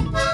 Його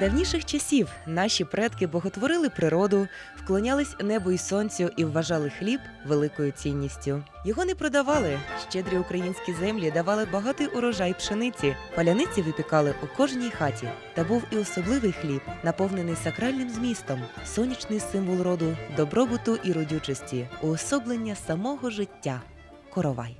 найдавніших часів наші предки боготворили природу, вклонялись небу і сонцю і вважали хліб великою цінністю. Його не продавали. Щедрі українські землі давали багатий урожай пшениці. Паляниці випікали у кожній хаті. Та був і особливий хліб, наповнений сакральним змістом, сонячний символ роду, добробуту і родючості, уособлення самого життя. Коровай.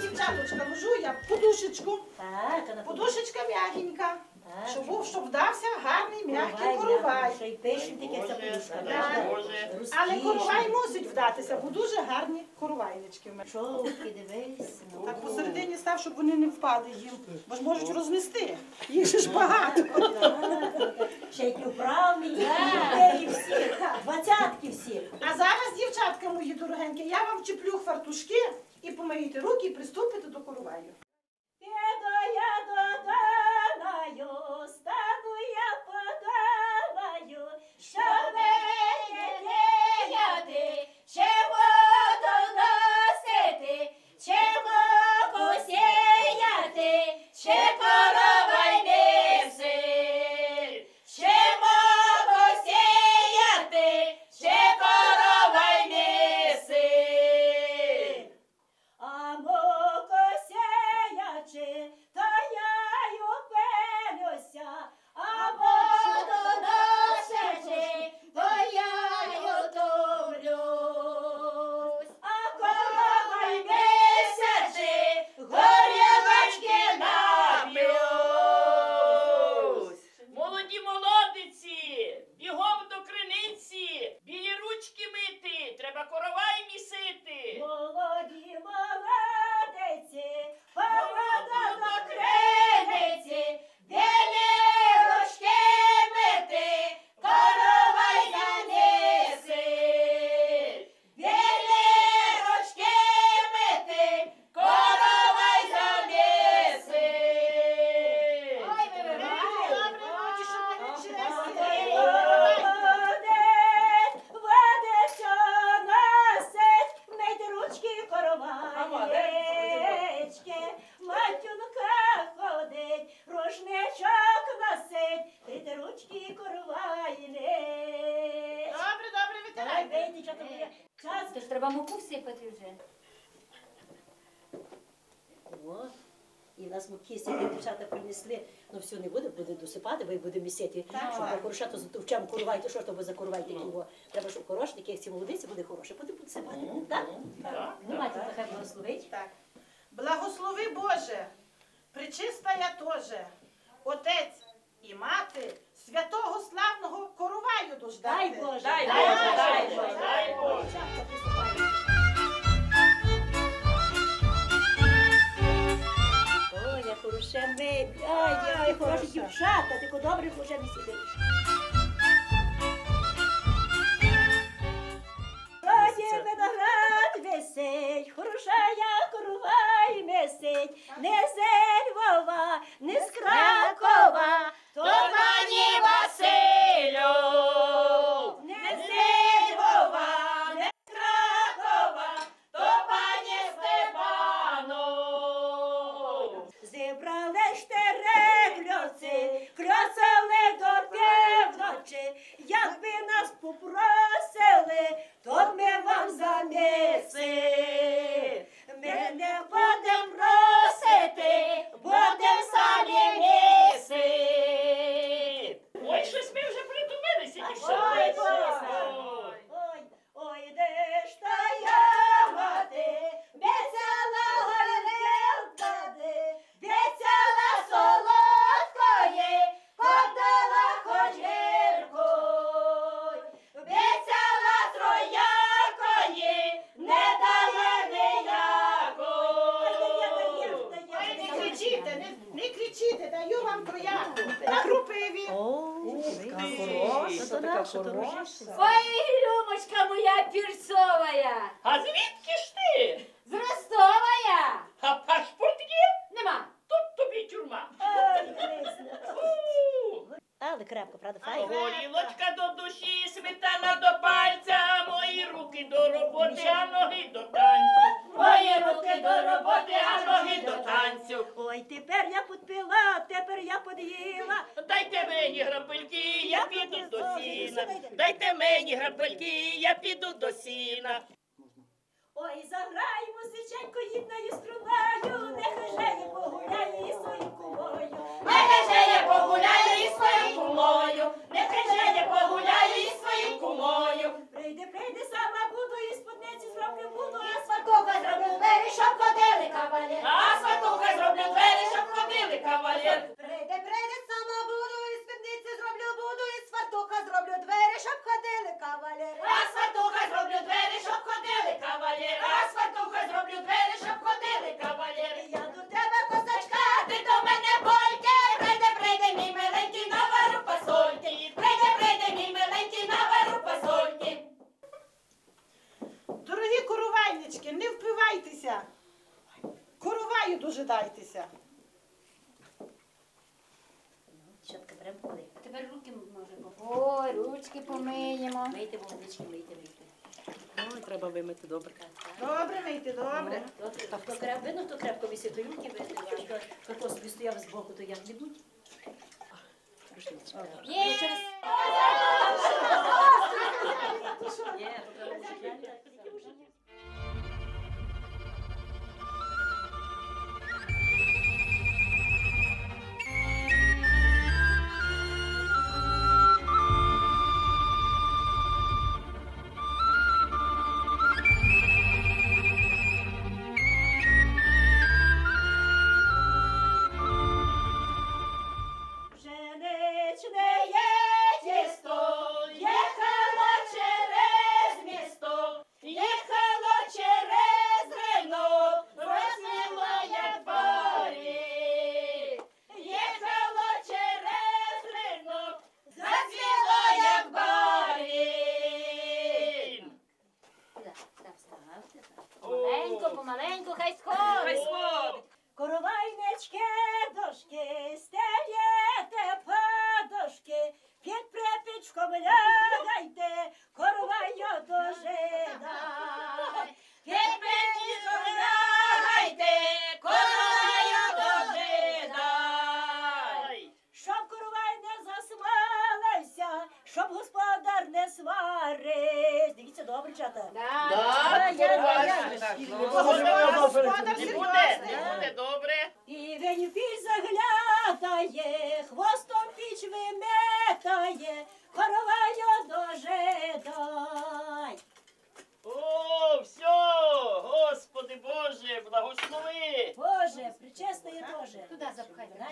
Дівчаточка, ложу я подушечку. Так, а на Подушечка м'ягенька. Так. Щоб, щоб вдався гарний м'який Коровай, коровай. Ще й пишне таке може. Але коровай мусить вдатися, бо дуже гарні коровайнички в мене. Човки, дивись. ну. Так посередині став, щоб вони не впали їм, бо ж можуть рознести. Їх же ж багато. Ще й вправні, і всі, двадцятки всі. А зараз, дівчатка мої дорогенькі, я вам вчеплю фартушки і помийте руки і приступите до короваю. Всипати вже. О, і нас муки сьогодні дівчата принесли. Ну все не буде, буде досипати, бо й буде місяти. Щоб покоруша, то товчем курвайте, що ж то ви за курвайте кого. Треба, щоб хороший, як ці молодиці буде хороший, буде підсипати. Так? Ну, мати, нехай благословить. Так. Благослови Боже, причиста я тоже, отець і мати святого славного короваю дождати. Дай Боже, Дай Боже, дай Боже, ми. Ай, ай, хороші дівчата, ти добре вже не сидиш. Раді виноград висить, хороша я корова й месить, не з Львова, не з Кракова, То пані Василю, не з Львова, не з Кракова, то пані Степану. Зібрали штири кльоци, кльоцали до півночі, якби нас попросили, то б ми вам заміси. Ми не будем просити, будем самі міси. Ой, щось ми вже придумалися. Ой, Боже. Ой. Ой, ой, де ж та я мати, весела горілка, весела солодкої, подала хоч гіркою, весела троякої, не дає ніякої. Ой, не кричите, не, не кричите, даю вам трояку. На крупиві. Ой, Люмочка моя пірсовая, А звідки ж ти? з Ростовая. А паспорт є? Нема. Тут тобі тюрма. Але крепко, правда, файно. Горілочка до душі, сметана до пальця, мої руки до роботи, а ноги до танцю. Мої руки до роботи, а ноги до танцю. Ой, тепер я под'їла. Дайте мені грабельки, я піду до сіна. Дайте мені грабельки, я піду до сіна. Ой, заграй музиченько їдною струною, нехай же я погуляє із своїм кумою. Нехай же я погуляю із своїм кумою, нехай же я погуляю із своїм кумою. Прийде, прийде, сама буду, і сподниці зроблю буду, а Сватуха зроблю двері, щоб ходили кавалер. А сватуха зроблю двері, щоб ходили кавалер. Ручки помиємо. Мийте молодички, мийте, мийте. Ой, треба вимити добре. Добре, мийте, добре. А хто креп, видно, хто крепко висить, то руки а хто, собі стояв збоку, то як відуть. Є! Є,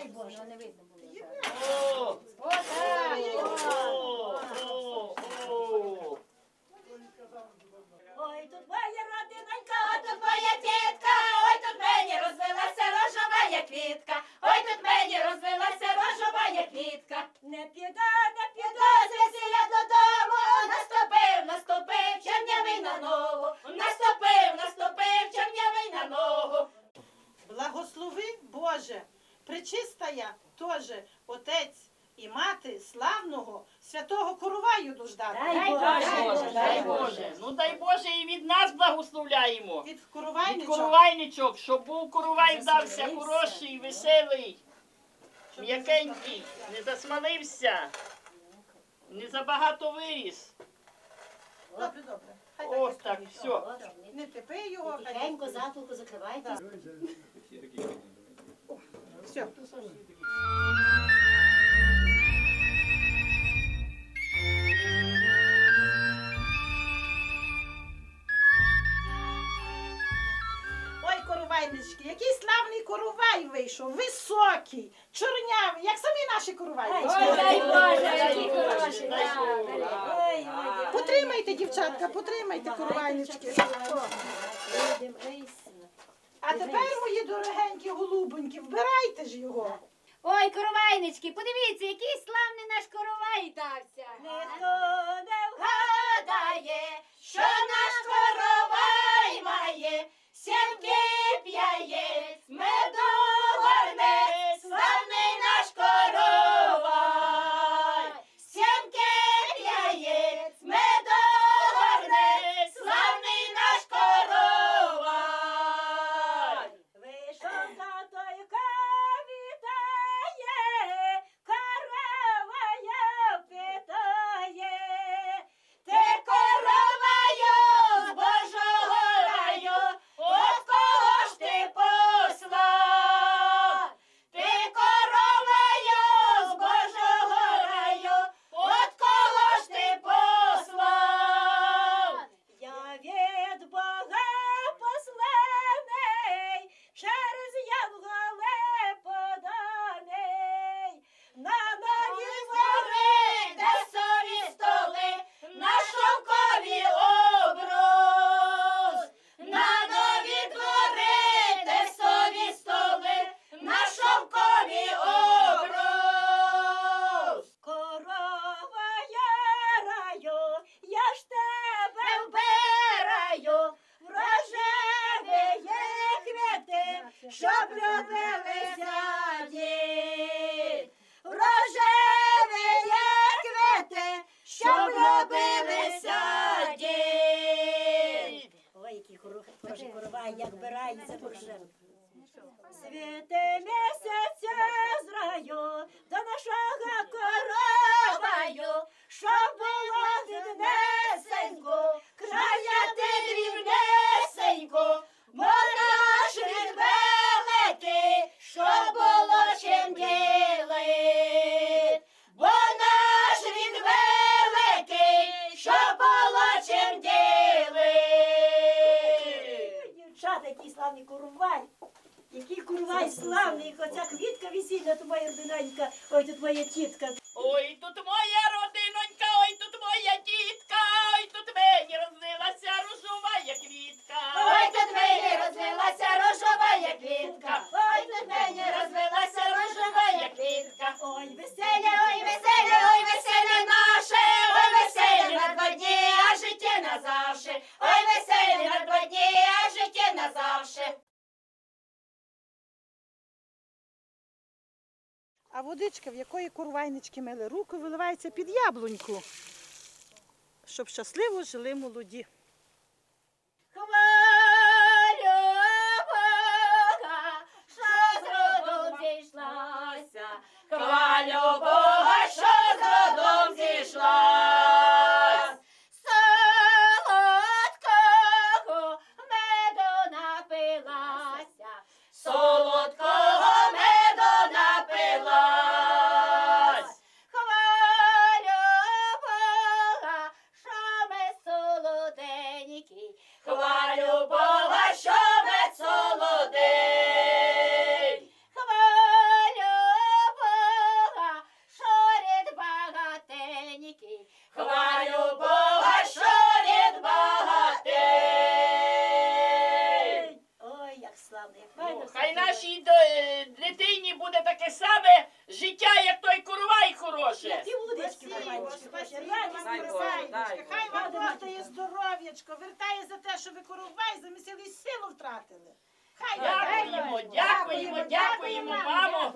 Дай Боже, не видно було. О! О! О! О! Ой, тут моя родинонька, Ой, тут моя тітка, ой, тут мені розвилася рожова квітка, ой, тут мені розвилася рожова я квітка. не піда, не піда. Піду з додому, наступив, наступив, чернявий на ногу, наступив, наступив, чернявий на ногу. Благослови Боже, причистая теж отець і мати славного святого Короваю дождати. Дай Боже, Дай Боже, дай Боже. Ну дай Боже і від нас благословляємо. Від Від Коровайничок. коровайничок, щоб був коровай вдався хороший, веселий, м'якенький, не засмалився, не забагато виріс. Добре, добре. Хай Ось так, так, все. Не тепи його, хай Тихенько затулку закривайте. Все. Ой, коровайнички, який славний коровай вийшов, високий, чорнявий, як самі наші коровайнички. Ой, Боже. Потримайте, дівчатка, потримайте коровайнички. А тепер, мої дорогенькі голубоньки, вбирайте ж його. Ой, коровайнички, подивіться, який славний наш коровай дався. Ніхто не вгадає, що наш коровай має, сімки п'яє, меду Світи місяця з раю до нашого короваю, щоб було віднесенько, Краяти дрібнесенько, бо наш він великий, що було чим ділить. Славний. Який коровай славний, оця квітка весільна, то моя родинонька, ой, тут моя тітка. Ой, тут моя родинонька, ой, тут моя тітка, ой, тут мені розлилася рожова квітка. Ой, тут мені розвилася рожова квітка. Ой, тут мені розвилася рожова квітка. Ой, Веселя, ой, веселя, ой, веселя наше, ой, веселя на два дні, а життя назавше. А водичка, в якої курвайнички мили руку, виливається під яблуньку, щоб щасливо жили молоді. Хвалю Бога, що з родом зійшлася. Хвалю Бога, Kawaii, Хай Дякуємо,